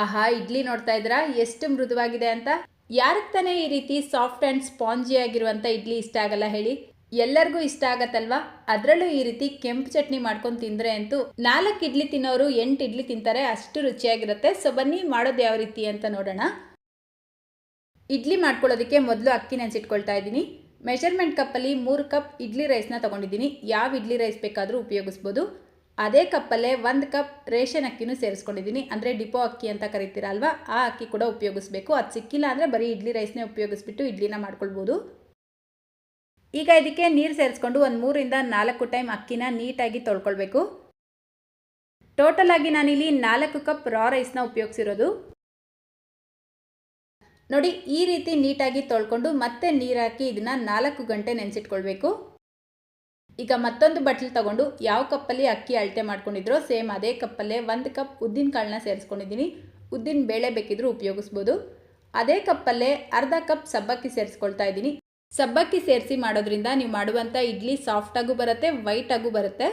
ಆಹಾ, ಇಡ್ಲಿ ನೋಡ್ತಾ ಇದ್ರಾ ಎಷ್ಟು ಮೃದುವಾಗಿದೆ ಅಂತ? ಯಾರಿಗೆ ತಾನೇ ಈ ರೀತಿ ಸಾಫ್ಟ್ ಆ್ಯಂಡ್ ಸ್ಪಾಂಜಿ ಆಗಿರುವಂಥ ಇಡ್ಲಿ ಇಷ್ಟ ಆಗಲ್ಲ ಹೇಳಿ? ಎಲ್ಲರಿಗೂ ಇಷ್ಟ ಆಗತ್ತಲ್ವಾ? ಅದರಲ್ಲೂ ಈ ರೀತಿ ಕೆಂಪು ಚಟ್ನಿ ಮಾಡ್ಕೊಂಡು ತಿಂದರೆ ಅಂತೂ ನಾಲ್ಕು ಇಡ್ಲಿ ತಿನ್ನೋರು ಎಂಟು ಇಡ್ಲಿ ತಿಂತಾರೆ, ಅಷ್ಟು ರುಚಿಯಾಗಿರುತ್ತೆ. ಸೊ, ಬನ್ನಿ ಮಾಡೋದು ಯಾವ ರೀತಿ ಅಂತ ನೋಡೋಣ. ಇಡ್ಲಿ ಮಾಡ್ಕೊಳ್ಳೋದಕ್ಕೆ ಮೊದಲು ಅಕ್ಕಿ ನೆನೆಸಿಟ್ಕೊಳ್ತಾ ಇದ್ದೀನಿ. ಮೆಷರ್ಮೆಂಟ್ ಕಪ್ಪಲ್ಲಿ ಮೂರು ಕಪ್ ಇಡ್ಲಿ ರೈಸ್ನ ತೊಗೊಂಡಿದ್ದೀನಿ. ಯಾವ ಇಡ್ಲಿ ರೈಸ್ ಬೇಕಾದರೂ ಉಪಯೋಗಿಸ್ಬೋದು. ಅದೇ ಕಪ್ಪಲ್ಲೇ ಒಂದು ಕಪ್ ರೇಷನ್ ಅಕ್ಕಿನೂ ಸೇರಿಸ್ಕೊಂಡಿದ್ದೀನಿ ಅಂದರೆ ಡಿಪೋ ಅಕ್ಕಿ ಅಂತ ಕರಿತೀರಲ್ವ, ಆ ಅಕ್ಕಿ ಕೂಡ ಉಪಯೋಗಿಸ್ಬೇಕು. ಅದು ಸಿಕ್ಕಿಲ್ಲ ಅಂದರೆ ಬರೀ ಇಡ್ಲಿ ರೈಸ್ನೇ ಉಪಯೋಗಿಸ್ಬಿಟ್ಟು ಇಡ್ಲಿನ ಮಾಡ್ಕೊಳ್ಬೋದು. ಈಗ ಇದಕ್ಕೆ ನೀರು ಸೇರಿಸ್ಕೊಂಡು ಒಂದು ಮೂರಿಂದ ನಾಲ್ಕು ಟೈಮ್ ಅಕ್ಕಿನ ನೀಟಾಗಿ ತೊಳ್ಕೊಳ್ಬೇಕು. ಟೋಟಲ್ ಆಗಿ ನಾನಿಲ್ಲಿ ನಾಲ್ಕು ಕಪ್ ರಾ ರೈಸ್ನ ಉಪಯೋಗಿಸಿರೋದು. ನೋಡಿ, ಈ ರೀತಿ ನೀಟಾಗಿ ತೊಳ್ಕೊಂಡು ಮತ್ತೆ ನೀರು ಹಾಕಿ ಇದನ್ನು ನಾಲ್ಕು ಗಂಟೆ ನೆನೆಸಿಟ್ಕೊಳ್ಬೇಕು. ಈಗ ಮತ್ತೊಂದು ಬಟ್ಲು ತಗೊಂಡು ಯಾವ ಕಪ್ಪಲ್ಲಿ ಅಕ್ಕಿ ಅಳತೆ ಮಾಡ್ಕೊಂಡಿದ್ರೋ ಸೇಮ್ ಅದೇ ಕಪ್ಪಲ್ಲೇ ಒಂದು ಕಪ್ ಉದ್ದಿನ ಕಾಳನ್ನ ಸೇರಿಸ್ಕೊಂಡಿದ್ದೀನಿ. ಉದ್ದಿನ ಬೇಳೆ ಬೇಕಿದ್ರೂ ಉಪಯೋಗಿಸ್ಬೋದು. ಅದೇ ಕಪ್ಪಲ್ಲೇ ಅರ್ಧ ಕಪ್ ಸಬ್ಬಕ್ಕಿ ಸೇರಿಸ್ಕೊಳ್ತಾ ಇದ್ದೀನಿ. ಸಬ್ಬಕ್ಕಿ ಸೇರಿಸಿ ಮಾಡೋದ್ರಿಂದ ನೀವು ಮಾಡುವಂಥ ಇಡ್ಲಿ ಸಾಫ್ಟಾಗೂ ಬರುತ್ತೆ ವೈಟಾಗೂ ಬರುತ್ತೆ.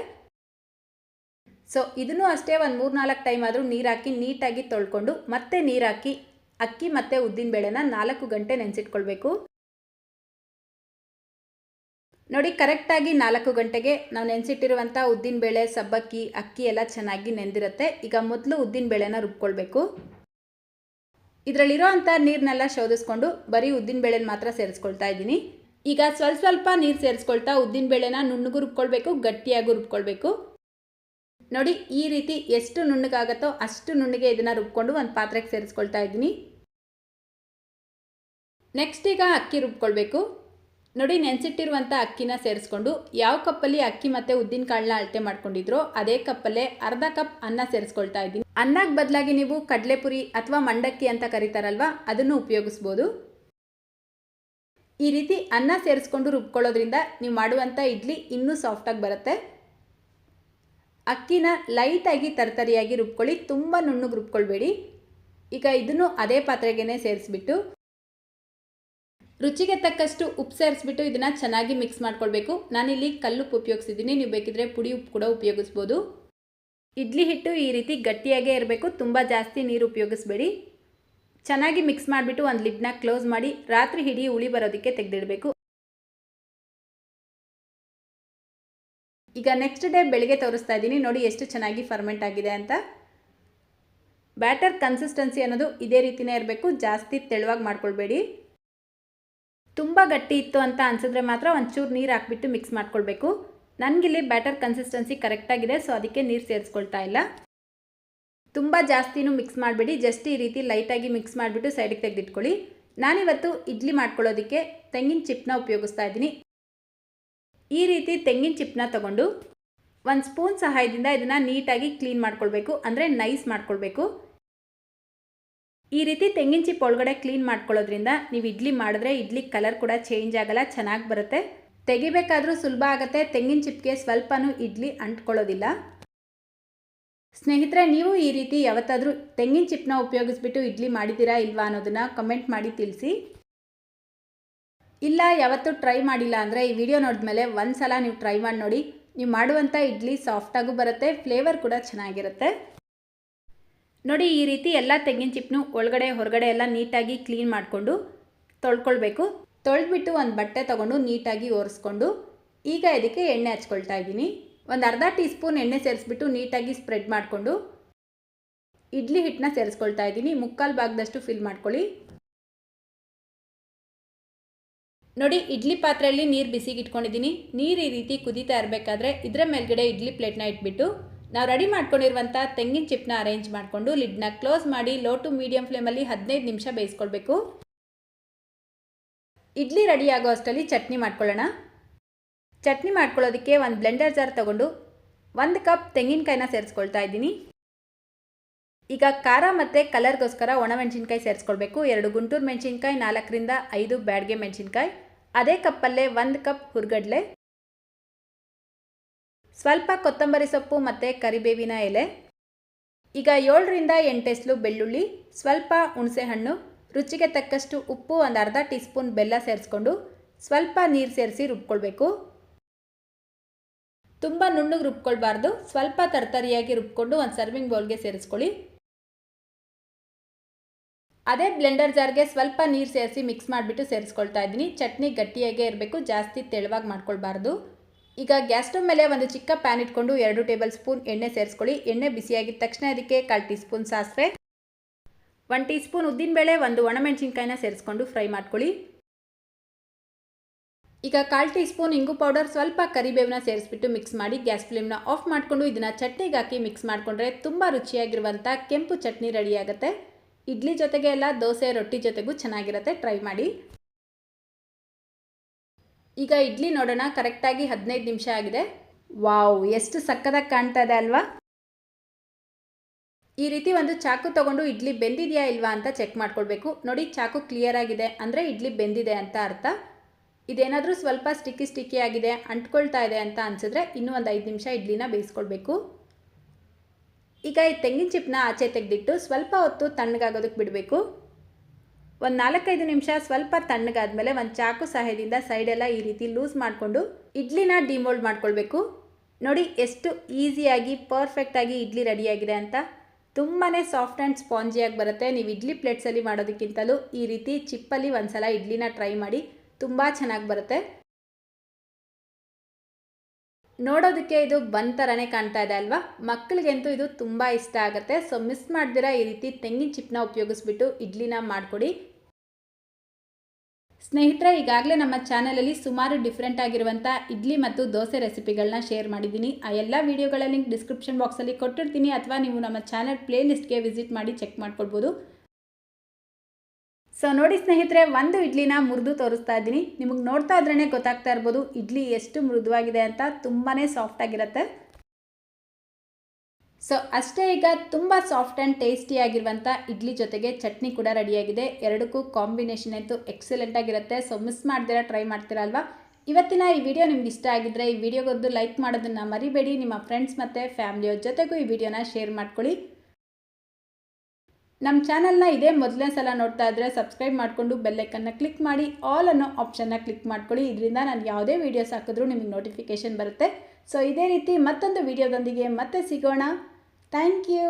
ಸೊ, ಇದನ್ನು ಅಷ್ಟೇ ಒಂದು ಮೂರು ನಾಲ್ಕು ಟೈಮ್ ಆದರೂ ನೀರು ಹಾಕಿ ನೀಟಾಗಿ ತೊಳ್ಕೊಂಡು ಮತ್ತೆ ನೀರು ಹಾಕಿ ಅಕ್ಕಿ ಮತ್ತು ಉದ್ದಿನ ಬೇಳೆನ ನಾಲ್ಕು ಗಂಟೆ ನೆನೆಸಿಟ್ಕೊಳ್ಬೇಕು. ನೋಡಿ, ಕರೆಕ್ಟಾಗಿ ನಾಲ್ಕು ಗಂಟೆಗೆ ನಾವು ನೆನೆಸಿಟ್ಟಿರುವಂಥ ಉದ್ದಿನಬೇಳೆ ಸಬ್ಬಕ್ಕಿ, ಅಕ್ಕಿ ಎಲ್ಲ ಚೆನ್ನಾಗಿ ನೆಂದಿರುತ್ತೆ. ಈಗ ಮೊದಲು ಉದ್ದಿನಬೇಳೆನ ರುಬ್ಕೊಳ್ಬೇಕು. ಇದರಲ್ಲಿರೋ ಅಂಥ ನೀರನ್ನೆಲ್ಲ ಶೋಧಿಸ್ಕೊಂಡು ಬರೀ ಉದ್ದಿನಬೇಳೆನ ಮಾತ್ರ ಸೇರಿಸ್ಕೊಳ್ತಾ ಇದ್ದೀನಿ. ಈಗ ಸ್ವಲ್ಪ ಸ್ವಲ್ಪ ನೀರು ಸೇರಿಸ್ಕೊಳ್ತಾ ಉದ್ದಿನಬೇಳೆನ ನುಣ್ಣಗೂ ರುಬ್ಕೊಳ್ಬೇಕು, ಗಟ್ಟಿಯಾಗೂ ರುಬ್ಕೊಳ್ಬೇಕು. ನೋಡಿ, ಈ ರೀತಿ ಎಷ್ಟು ನುಣ್ಣಗಾಗತ್ತೋ ಅಷ್ಟು ನುಣ್ಣಗೆ ಇದನ್ನು ರುಬ್ಕೊಂಡು ಒಂದು ಪಾತ್ರೆಗೆ ಸೇರಿಸ್ಕೊಳ್ತಾ ಇದ್ದೀನಿ. ನೆಕ್ಸ್ಟ್ ಈಗ ಅಕ್ಕಿ ರುಬ್ಕೊಳ್ಬೇಕು. ನೋಡಿ ನೆನೆಸಿಟ್ಟಿರುವಂಥ ಅಕ್ಕಿನ ಸೇರಿಸ್ಕೊಂಡು ಯಾವ ಕಪ್ಪಲ್ಲಿ ಅಕ್ಕಿ ಮತ್ತು ಉದ್ದಿನ ಕಾಳನ್ನ ಅಳತೆ ಮಾಡ್ಕೊಂಡಿದ್ರೋ ಅದೇ ಕಪ್ಪಲ್ಲೇ ಅರ್ಧ ಕಪ್ ಅನ್ನ ಸೇರಿಸ್ಕೊಳ್ತಾ ಇದ್ದೀನಿ. ಅನ್ನಕ್ಕೆ ಬದಲಾಗಿ ನೀವು ಕಡಲೆಪುರಿ ಅಥವಾ ಮಂಡಕ್ಕಿ ಅಂತ ಕರೀತಾರಲ್ವ, ಅದನ್ನು ಉಪಯೋಗಿಸ್ಬೋದು. ಈ ರೀತಿ ಅನ್ನ ಸೇರಿಸ್ಕೊಂಡು ರುಬ್ಕೊಳ್ಳೋದ್ರಿಂದ ನೀವು ಮಾಡುವಂಥ ಇಡ್ಲಿ ಇನ್ನೂ ಸಾಫ್ಟಾಗಿ ಬರುತ್ತೆ. ಅಕ್ಕಿನ ಲೈಟಾಗಿ ತರತರಿಯಾಗಿ ರುಬ್ಕೊಳ್ಳಿ, ತುಂಬ ನುಣ್ಣಗೆ ರುಬ್ಕೊಳ್ಬೇಡಿ. ಈಗ ಇದನ್ನು ಅದೇ ಪಾತ್ರೆಗೇ ಸೇರಿಸ್ಬಿಟ್ಟು ರುಚಿಗೆ ತಕ್ಕಷ್ಟು ಉಪ್ಪು ಸೇರಿಸ್ಬಿಟ್ಟು ಇದನ್ನು ಚೆನ್ನಾಗಿ ಮಿಕ್ಸ್ ಮಾಡ್ಕೊಳ್ಬೇಕು. ನಾನಿಲ್ಲಿ ಕಲ್ಲುಪ್ಪು ಉಪಯೋಗಿಸಿದ್ದೀನಿ. ನೀವು ಬೇಕಿದ್ರೆ ಪುಡಿ ಉಪ್ಪು ಕೂಡ ಉಪಯೋಗಿಸ್ಬೋದು. ಇಡ್ಲಿ ಹಿಟ್ಟು ಈ ರೀತಿ ಗಟ್ಟಿಯಾಗೇ ಇರಬೇಕು. ತುಂಬ ಜಾಸ್ತಿ ನೀರು ಉಪಯೋಗಿಸ್ಬೇಡಿ. ಚೆನ್ನಾಗಿ ಮಿಕ್ಸ್ ಮಾಡಿಬಿಟ್ಟು ಒಂದು ಲಿಡ್ನ ಕ್ಲೋಸ್ ಮಾಡಿ ರಾತ್ರಿ ಹಿಡಿ ಉಳಿ ಬರೋದಕ್ಕೆ ತೆಗೆದಿಡಬೇಕು. ಈಗ ನೆಕ್ಸ್ಟ್ ಡೇ ಬೆಳಿಗ್ಗೆ ತೋರಿಸ್ತಾ ಇದ್ದೀನಿ. ನೋಡಿ ಎಷ್ಟು ಚೆನ್ನಾಗಿ ಫರ್ಮೆಂಟ್ ಆಗಿದೆ ಅಂತ. ಬ್ಯಾಟರ್ ಕನ್ಸಿಸ್ಟೆನ್ಸಿ ಅನ್ನೋದು ಇದೇ ರೀತಿಯೇ ಇರಬೇಕು. ಜಾಸ್ತಿ ತೆಳುವಾಗಿ ಮಾಡ್ಕೊಳ್ಬೇಡಿ. ತುಂಬ ಗಟ್ಟಿ ಇತ್ತು ಅಂತ ಅನಿಸಿದ್ರೆ ಮಾತ್ರ ಒಂಚೂರು ನೀರು ಹಾಕ್ಬಿಟ್ಟು ಮಿಕ್ಸ್ ಮಾಡ್ಕೊಳ್ಬೇಕು. ನನಗಿಲ್ಲಿ ಬ್ಯಾಟರ್ ಕನ್ಸಿಸ್ಟೆನ್ಸಿ ಕರೆಕ್ಟಾಗಿದೆ ಸೊ ಅದಕ್ಕೆ ನೀರು ಸೇರಿಸ್ಕೊಳ್ತಾ ಇಲ್ಲ. ತುಂಬ ಜಾಸ್ತಿನೂ ಮಿಕ್ಸ್ ಮಾಡಬೇಡಿ ಜಸ್ಟ್ ಈ ರೀತಿ ಲೈಟಾಗಿ ಮಿಕ್ಸ್ ಮಾಡಿಬಿಟ್ಟು ಸೈಡಿಗೆ ತೆಗೆದಿಟ್ಕೊಳ್ಳಿ. ನಾನಿವತ್ತು ಇಡ್ಲಿ ಮಾಡ್ಕೊಳ್ಳೋದಕ್ಕೆ ತೆಂಗಿನ ಚಿಪ್ನ ಉಪಯೋಗಿಸ್ತಾ ಇದ್ದೀನಿ. ಈ ರೀತಿ ತೆಂಗಿನ ಚಿಪ್ನ ತಗೊಂಡು, ಒಂದು ಸ್ಪೂನ್ ಸಹಾಯದಿಂದ ಇದನ್ನು ನೀಟಾಗಿ ಕ್ಲೀನ್ ಮಾಡ್ಕೊಳ್ಬೇಕು, ಅಂದರೆ ನೈಸ್ ಮಾಡ್ಕೊಳ್ಬೇಕು. ಈ ರೀತಿ ತೆಂಗಿನ ಚಿಪ್ ಒಳಗಡೆ ಕ್ಲೀನ್ ಮಾಡ್ಕೊಳ್ಳೋದ್ರಿಂದ ನೀವು ಇಡ್ಲಿ ಮಾಡಿದ್ರೆ ಇಡ್ಲಿ ಕಲರ್ ಕೂಡ ಚೇಂಜ್ ಆಗಲ್ಲ, ಚೆನ್ನಾಗಿ ಬರುತ್ತೆ. ತೆಗಿಬೇಕಾದ್ರೂ ಸುಲಭ ಆಗುತ್ತೆ, ತೆಂಗಿನ ಚಿಪ್ಗೆ ಸ್ವಲ್ಪನೂ ಇಡ್ಲಿ ಅಂಟ್ಕೊಳ್ಳೋದಿಲ್ಲ. ಸ್ನೇಹಿತರೆ, ನೀವು ಈ ರೀತಿ ಯಾವತ್ತಾದರೂ ತೆಂಗಿನ ಚಿಪ್ನ ಉಪಯೋಗಿಸ್ಬಿಟ್ಟು ಇಡ್ಲಿ ಮಾಡಿದ್ದೀರಾ ಇಲ್ವಾ ಅನ್ನೋದನ್ನು ಕಮೆಂಟ್ ಮಾಡಿ ತಿಳಿಸಿ. ಇಲ್ಲ, ಯಾವತ್ತೂ ಟ್ರೈ ಮಾಡಿಲ್ಲ ಅಂದರೆ ಈ ವಿಡಿಯೋ ನೋಡಿದ್ಮೇಲೆ ಒಂದು ಸಲ ನೀವು ಟ್ರೈ ಮಾಡಿ ನೋಡಿ. ನೀವು ಮಾಡುವಂಥ ಇಡ್ಲಿ ಸಾಫ್ಟಾಗೂ ಬರುತ್ತೆ ಫ್ಲೇವರ್ ಕೂಡ ಚೆನ್ನಾಗಿರುತ್ತೆ. ನೋಡಿ ಈ ರೀತಿ ಎಲ್ಲ ತೆಂಗಿನ ಚಿಪ್ನು ಒಳಗಡೆ, ಹೊರಗಡೆ ಎಲ್ಲ ನೀಟಾಗಿ ಕ್ಲೀನ್ ಮಾಡಿಕೊಂಡು ತೊಳ್ಕೊಳ್ಬೇಕು. ತೊಳೆದ್ಬಿಟ್ಟು ಒಂದು ಬಟ್ಟೆ ತೊಗೊಂಡು ನೀಟಾಗಿ ಒರೆಸ್ಕೊಂಡು ಈಗ ಇದಕ್ಕೆ ಎಣ್ಣೆ ಹಚ್ಕೊಳ್ತಾ ಇದ್ದೀನಿ. ಒಂದು ಅರ್ಧ ಟೀ ಸ್ಪೂನ್ ಎಣ್ಣೆ ಸೇರಿಸ್ಬಿಟ್ಟು ನೀಟಾಗಿ ಸ್ಪ್ರೆಡ್ ಮಾಡಿಕೊಂಡು ಇಡ್ಲಿ ಹಿಟ್ಟನ್ನ ಸೇರಿಸ್ಕೊಳ್ತಾ ಇದ್ದೀನಿ. ಮುಕ್ಕಾಲು ಭಾಗದಷ್ಟು ಫಿಲ್ ಮಾಡ್ಕೊಳ್ಳಿ. ನೋಡಿ ಇಡ್ಲಿ ಪಾತ್ರೆಯಲ್ಲಿ ನೀರು ಬಿಸಿಗೆ ಇಟ್ಕೊಂಡಿದ್ದೀನಿ ನೀರು ಈ ರೀತಿ ಕುದೀತಾ ಇರಬೇಕಾದ್ರೆ ಇದರ ಮೇಲ್ಗಡೆ ಇಡ್ಲಿ ಪ್ಲೇಟ್ನ ಇಟ್ಬಿಟ್ಟು ನಾವು ರೆಡಿ ಮಾಡ್ಕೊಂಡಿರುವಂಥ ತೆಂಗಿನ ಚಿಪ್ನ ಅರೇಂಜ್ ಮಾಡಿಕೊಂಡು ಲಿಡ್ನ ಕ್ಲೋಸ್ ಮಾಡಿ ಲೋ ಟು ಮೀಡಿಯಂ ಫ್ಲೇಮಲ್ಲಿ ಹದಿನೈದು ನಿಮಿಷ ಬೇಯಿಸ್ಕೊಳ್ಬೇಕು. ಇಡ್ಲಿ ರೆಡಿ ಆಗೋ ಅಷ್ಟರಲ್ಲಿ ಚಟ್ನಿ ಮಾಡ್ಕೊಳ್ಳೋಣ. ಚಟ್ನಿ ಮಾಡ್ಕೊಳ್ಳೋದಕ್ಕೆ ಒಂದು ಬ್ಲೆಂಡರ್ ಜಾರ್ ತೊಗೊಂಡು ಒಂದು ಕಪ್ ತೆಂಗಿನಕಾಯಿನ ಸೇರಿಸ್ಕೊಳ್ತಾ ಇದ್ದೀನಿ. ಈಗ ಖಾರ ಮತ್ತು ಕಲರ್ಗೋಸ್ಕರ ಒಣಮೆಣಸಿನ್ಕಾಯಿ ಸೇರಿಸ್ಕೊಳ್ಬೇಕು. ಎರಡು ಗುಂಟೂರು ಮೆಣಸಿನ್ಕಾಯಿ, ನಾಲ್ಕರಿಂದ ಐದು ಬ್ಯಾಡ್ಗೆ ಮೆಣಸಿನ್ಕಾಯಿ. ಅದೇ ಕಪ್ಪಲ್ಲೇ ಒಂದು ಕಪ್ ಹುರ್ಗಡ್ಲೆ. ಸ್ವಲ್ಪ ಕೊತ್ತಂಬರಿ ಸೊಪ್ಪು ಮತ್ತು ಕರಿಬೇವಿನ ಎಲೆ, ಈಗ ಏಳರಿಂದ ಎಂಟೆಸ್ಲು ಬೆಳ್ಳುಳ್ಳಿ, ಸ್ವಲ್ಪ ಹುಣಸೆಹಣ್ಣು, ರುಚಿಗೆ ತಕ್ಕಷ್ಟು ಉಪ್ಪು ಒಂದು ಅರ್ಧ ಟೀ ಸ್ಪೂನ್ ಬೆಲ್ಲ ಸೇರಿಸ್ಕೊಂಡು ಸ್ವಲ್ಪ ನೀರು ಸೇರಿಸಿ ರುಬ್ಕೊಳ್ಬೇಕು. ತುಂಬ ನುಣ್ಣಗೆ ರುಬ್ಕೊಳ್ಬಾರ್ದು, ಸ್ವಲ್ಪ ತರ್ತರಿಯಾಗಿ ರುಬ್ಕೊಂಡು ಒಂದು ಸರ್ವಿಂಗ್ ಬೌಲ್ಗೆ ಸೇರಿಸ್ಕೊಳ್ಳಿ. ಅದೇ ಬ್ಲೆಂಡರ್ ಜಾರ್ಗೆ ಸ್ವಲ್ಪ ನೀರು ಸೇರಿಸಿ ಮಿಕ್ಸ್ ಮಾಡಿಬಿಟ್ಟು ಸೇರಿಸ್ಕೊಳ್ತಾ ಇದ್ದೀನಿ. ಚಟ್ನಿ ಗಟ್ಟಿಯಾಗೇ ಇರಬೇಕು, ಜಾಸ್ತಿ ತೆಳುವಾಗಿ ಮಾಡ್ಕೊಳ್ಬಾರ್ದು. ಈಗ ಗ್ಯಾಸ್ ಸ್ಟವ್ ಮೇಲೆ ಒಂದು ಚಿಕ್ಕ ಪ್ಯಾನ್ ಇಟ್ಕೊಂಡು ಎರಡು ಟೇಬಲ್ ಸ್ಪೂನ್ ಎಣ್ಣೆ ಸೇರಿಸ್ಕೊಳ್ಳಿ. ಎಣ್ಣೆ ಬಿಸಿಯಾಗಿದ ತಕ್ಷಣ ಅದಕ್ಕೆ ಕಾಲು ಟೀ ಸ್ಪೂನ್ ಸಾಸಿವೆ ಒನ್ ಟೀ ಸ್ಪೂನ್ ಉದ್ದಿನಬೇಳೆ ಒಂದು ಒಣಮೆಣಸಿನ್ಕಾಯಿನ ಸೇರಿಸ್ಕೊಂಡು ಫ್ರೈ ಮಾಡ್ಕೊಳ್ಳಿ. ಈಗ ಕಾಲು ಟೀ ಸ್ಪೂನ್ ಇಂಗು ಪೌಡರ್ ಸ್ವಲ್ಪ ಕರಿಬೇವನ್ನ ಸೇರಿಸ್ಬಿಟ್ಟು ಮಿಕ್ಸ್ ಮಾಡಿ ಗ್ಯಾಸ್ ಫ್ಲೇಮ್ನ ಆಫ್ ಮಾಡಿಕೊಂಡು ಇದನ್ನು ಚಟ್ನಿಗೆ ಹಾಕಿ ಮಿಕ್ಸ್ ಮಾಡಿಕೊಂಡ್ರೆ ತುಂಬ ರುಚಿಯಾಗಿರುವಂಥ ಕೆಂಪು ಚಟ್ನಿ ರೆಡಿಯಾಗುತ್ತೆ ಇಡ್ಲಿ ಜೊತೆಗೆ ಎಲ್ಲ ದೋಸೆ, ರೊಟ್ಟಿ ಜೊತೆಗೂ ಚೆನ್ನಾಗಿರುತ್ತೆ. ಟ್ರೈ ಮಾಡಿ. ಈಗ ಇಡ್ಲಿ ನೋಡೋಣ, ಕರೆಕ್ಟಾಗಿ ಹದಿನೈದು ನಿಮಿಷ ಆಗಿದೆ. ವಾವ್, ಎಷ್ಟು ಸಕ್ಕದಾಗಿ ಕಾಣ್ತಾ ಇದೆ ಅಲ್ವಾ? ಈ ರೀತಿ ಒಂದು ಚಾಕು ತಗೊಂಡು ಇಡ್ಲಿ ಬೆಂದಿದೆಯಾ ಇಲ್ವಾ ಅಂತ ಚೆಕ್ ಮಾಡ್ಕೊಳ್ಬೇಕು. ನೋಡಿ, ಚಾಕು ಕ್ಲಿಯರ್ ಆಗಿದೆ. ಅಂದರೆ ಇಡ್ಲಿ ಬೆಂದಿದೆ ಅಂತ ಅರ್ಥ. ಇದೇನಾದರೂ ಸ್ವಲ್ಪ ಸ್ಟಿಕ್ಕಿ ಸ್ಟಿಕ್ಕಿ ಆಗಿದೆ, ಅಂಟ್ಕೊಳ್ತಾ ಇದೆ ಅಂತ ಅನಿಸಿದ್ರೆ ಇನ್ನೂ ಒಂದು ಐದು ನಿಮಿಷ ಇಡ್ಲಿನ ಬೇಯಿಸ್ಕೊಳ್ಬೇಕು. ಈಗ ಈ ತೆಂಗಿನ ಚಿಪ್ಪನ್ನ ಆಚೆ ತೆಗೆದಿಟ್ಟು ಸ್ವಲ್ಪ ಹೊತ್ತು ತಣ್ಣಗಾಗೋದಕ್ಕೆ ಬಿಡಬೇಕು. ಒಂದು ನಾಲ್ಕೈದು ನಿಮಿಷ ಸ್ವಲ್ಪ ತಣ್ಣಗಾದ್ಮೇಲೆ ಒಂದು ಚಾಕು ಸಹಾಯದಿಂದ ಸೈಡೆಲ್ಲ ಈ ರೀತಿ ಲೂಸ್ ಮಾಡಿಕೊಂಡು ಇಡ್ಲಿನ ಡಿಮೋಲ್ಡ್ ಮಾಡ್ಕೊಳ್ಬೇಕು. ನೋಡಿ ಎಷ್ಟು ಈಸಿಯಾಗಿ ಪರ್ಫೆಕ್ಟಾಗಿ ಇಡ್ಲಿ ರೆಡಿಯಾಗಿದೆ ಅಂತ. ತುಂಬಾ ಸಾಫ್ಟ್ ಆ್ಯಂಡ್ ಸ್ಪಾಂಜಿಯಾಗಿ ಬರುತ್ತೆ. ನೀವು ಇಡ್ಲಿ ಪ್ಲೇಟ್ಸಲ್ಲಿ ಮಾಡೋದಕ್ಕಿಂತಲೂ ಈ ರೀತಿ ಚಿಪ್ಪಲ್ಲಿ ಒಂದು ಸಲ ಇಡ್ಲಿನ ಟ್ರೈ ಮಾಡಿ ತುಂಬ ಚೆನ್ನಾಗಿ ಬರುತ್ತೆ. ನೋಡೋದಕ್ಕೆ ಇದು ಬಂದ್ ಥರನೇ ಕಾಣ್ತಾ ಇದೆ ಅಲ್ವಾ? ಮಕ್ಕಳಿಗಂತೂ ಇದು ತುಂಬ ಇಷ್ಟ ಆಗುತ್ತೆ. ಸೊ ಮಿಸ್ ಮಾಡ್ದಿರ ಈ ರೀತಿ ತೆಂಗಿನ ಚಿಪ್ನ ಉಪಯೋಗಿಸ್ಬಿಟ್ಟು ಇಡ್ಲಿನ ಮಾಡಿಕೊಡಿ. ಸ್ನೇಹಿತರೆ, ಈಗಾಗಲೇ ನಮ್ಮ ಚಾನಲಲ್ಲಿ ಸುಮಾರು ಡಿಫ್ರೆಂಟ್ ಆಗಿರುವಂಥ ಇಡ್ಲಿ ಮತ್ತು ದೋಸೆ ರೆಸಿಪಿಗಳನ್ನ ಶೇರ್ ಮಾಡಿದ್ದೀನಿ. ಆ ಎಲ್ಲ ವೀಡಿಯೋಗಳ ಲಿಂಕ್ ಡಿಸ್ಕ್ರಿಪ್ಷನ್ ಬಾಕ್ಸಲ್ಲಿ ಕೊಟ್ಟಿರ್ತೀನಿ. ಅಥವಾ ನೀವು ನಮ್ಮ ಚಾನಲ್ ಪ್ಲೇ ಲಿಸ್ಟ್ಗೆ ವಿಸಿಟ್ ಮಾಡಿ ಚೆಕ್ ಮಾಡ್ಕೊಳ್ಬೋದು. ಸೊ ನೋಡಿ ಸ್ನೇಹಿತರೆ, ಒಂದು ಇಡ್ಲಿನ ಮುರಿದು ತೋರಿಸ್ತಾ ಇದ್ದೀನಿ. ನಿಮಗೆ ನೋಡ್ತಾ ಇದ್ರೇ ಗೊತ್ತಾಗ್ತಾ ಇರ್ಬೋದು, ಇಡ್ಲಿ ಎಷ್ಟು ಮೃದುವಾಗಿದೆ ಅಂತ ತುಂಬಾ ಸಾಫ್ಟ್ ಆಗಿರುತ್ತೆ. ಸೊ ಅಷ್ಟೇ ಈಗ ತುಂಬ ಸಾಫ್ಟ್ ಆ್ಯಂಡ್ ಟೇಸ್ಟಿಯಾಗಿರುವಂಥ ಇಡ್ಲಿ ಜೊತೆಗೆ ಚಟ್ನಿ ಕೂಡ ರೆಡಿಯಾಗಿದೆ ಎರಡಕ್ಕೂ ಕಾಂಬಿನೇಷನ್ ಅಂತೂ ಎಕ್ಸಲೆಂಟ್ ಆಗಿರುತ್ತೆ. ಸೊ ಮಿಸ್ ಮಾಡ್ದಿರ ಟ್ರೈ ಮಾಡ್ತೀರಾ ಅಲ್ವಾ? ಇವತ್ತಿನ ಈ ವಿಡಿಯೋ ನಿಮ್ಗೆ ಇಷ್ಟ ಆಗಿದ್ರೆ ಈ ವಿಡಿಯೋಗೊಂದು ಲೈಕ್ ಮಾಡೋದನ್ನು ಮರಿಬೇಡಿ. ನಿಮ್ಮ ಫ್ರೆಂಡ್ಸ್ ಮತ್ತು ಫ್ಯಾಮಿಲಿಯವ್ರ ಜೊತೆಗೂ ಈ ವಿಡಿಯೋನ ಶೇರ್ ಮಾಡ್ಕೊಳ್ಳಿ. ನಮ್ಮ ಚಾನಲ್ನ ಇದೇ ಮೊದಲನೇ ಸಲ ನೋಡ್ತಾ ಇದ್ದರೆ ಸಬ್ಸ್ಕ್ರೈಬ್ ಮಾಡಿಕೊಂಡು ಬೆಲ್ಲೈಕನ್ನ ಕ್ಲಿಕ್ ಮಾಡಿ ಆಲ್ ಅನ್ನೋ ಆಪ್ಷನ್ನ ಕ್ಲಿಕ್ ಮಾಡ್ಕೊಳ್ಳಿ. ಇದರಿಂದ ನಾನು ಯಾವುದೇ ವೀಡಿಯೋಸ್ ಹಾಕಿದ್ರೂ ನಿಮಗೆ ನೋಟಿಫಿಕೇಷನ್ ಬರುತ್ತೆ. ಸೊ ಇದೇ ರೀತಿ ಮತ್ತೊಂದು ವಿಡಿಯೋದೊಂದಿಗೆ ಮತ್ತೆ ಸಿಗೋಣ. Thank you